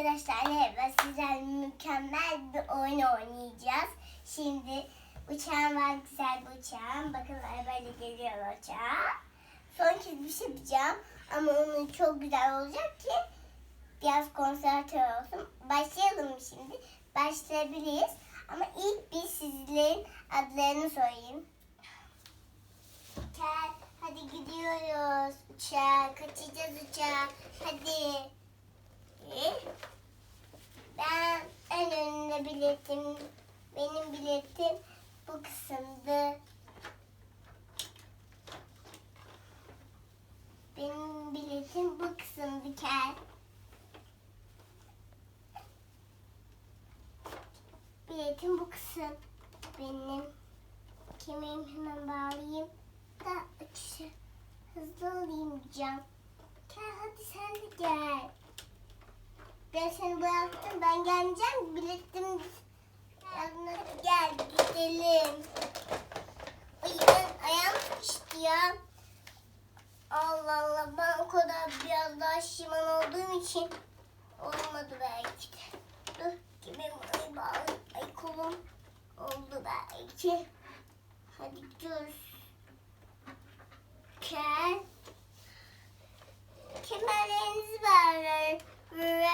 Arkadaşlar merhaba sizlerle mükemmel bir oyun oynayacağız. Şimdi uçağım var güzel bir uçağım. Bakın arabayla geliyor uçağa. Son kez bir şey yapacağım ama onun çok güzel olacak ki biraz konsantre olsun. Başlayalım şimdi? Başlayabiliriz. Ama ilk bir sizlerin adlarını sorayım. Gel, hadi gidiyoruz uçağa. Kaçacağız uçağa. Hadi. Biletim. Benim biletim bu kısımdı. Benim biletim bu kısımdı kel. Biletim bu kısım. Benim kemerimi hemen bağlayayım da uçuşu hızlı alayım diyeceğim. Gel hadi sen de gel. Ben seni bıraktım. Ben geleceğim. Yanına gel gidelim. Ay ben ayağım sıkıştı ya. Allah Allah ben o kadar biraz daha şişman olduğum için olmadı belki de. Dur ki benim ay bağlı ay kolum oldu belki. Hadi gidiyoruz. Gel. Kemerlerinizi verin. Ve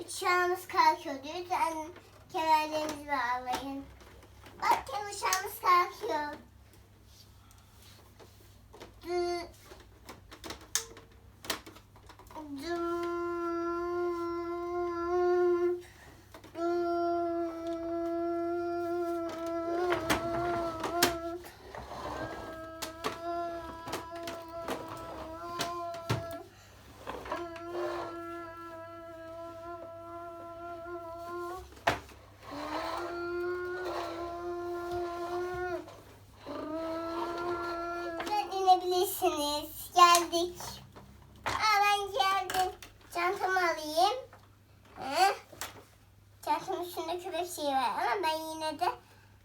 Uçağımız kalkıyor diyor. Sen kemerlerinizi bağlayın. Bak ya uçağımız kalkıyor. Sen inebilirsiniz. Geldik. Aa, ben geldim. Çantamı alayım. Çantamın üstünde köpek şeyi var ama ben yine de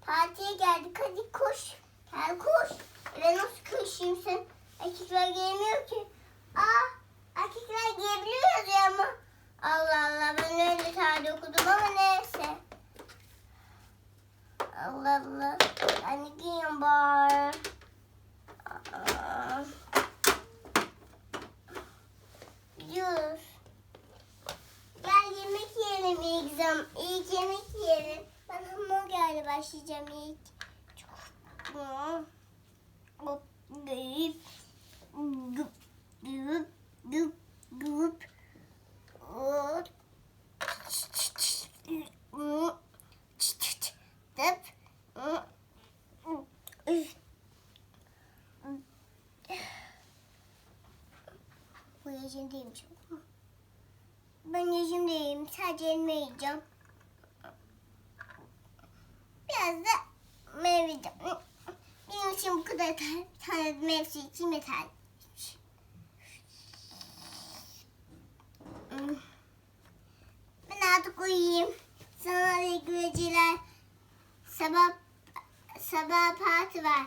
partiye geldik. Hadi koş. Gel koş. Ben nasıl koşayım sen? Erkekler giyemiyor ki. Aa, erkekler giyebiliyor ya ama. Allah Allah ben öyle tarih okudum ama neyse. Allah Allah. Ben de giyiyorum bari. Aa. Gidiyoruz. Gel yemek yiyelim ilk zaman. İlk yemek yiyelim. Ben hamburgerle başlayacağım ilk. Çok. Hop, gıp, gıp, gıp. Hop. Tıp. Bu değilmiş. Ben değilim. Sadece elma yiyeceğim. Da meyve yiyeceğim. Benim için bu kadar tane meyve için yeter. Ben artık uyuyayım. Sana geceler. Sabah sabah parti var.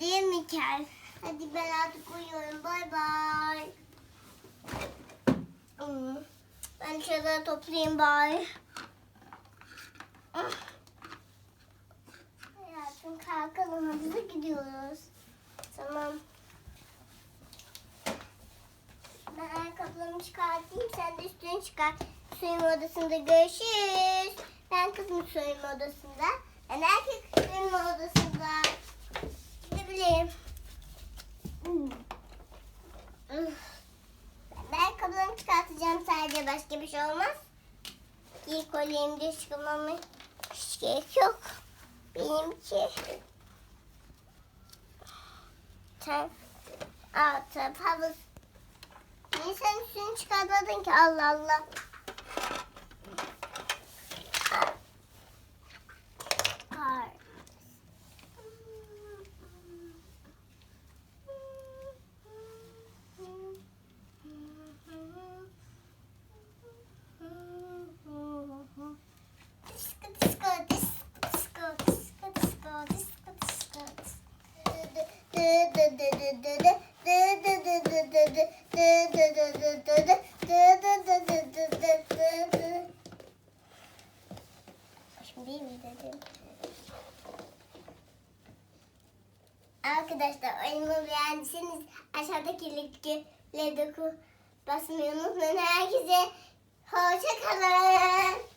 Değil mi Kel? Hadi ben artık uyuyorum. Bay bay. Hmm. Ben şöyle toplayayım bari. Kalkalım hızlı gidiyoruz. Tamam. Ben ayakkabılarımı çıkartayım. Sen de üstünü çıkar. Soyunma odasında görüşürüz. Ben kızım soyunma odasında. Ben erkek soyunma odasında. Gidebilirim. Ben ayakkabılarımı çıkartacağım sadece başka bir şey olmaz. Giy kolyemi de çıkmamı hiç gerek yok. Benimki. Sen altı havuz. Niye sen üstünü çıkartmadın ki Allah Allah. Şimdi iyi mi dedim? Arkadaşlar oyunumu beğendiyseniz aşağıdaki linklere doku basmayı unutmayın. Herkese hoşçakalın.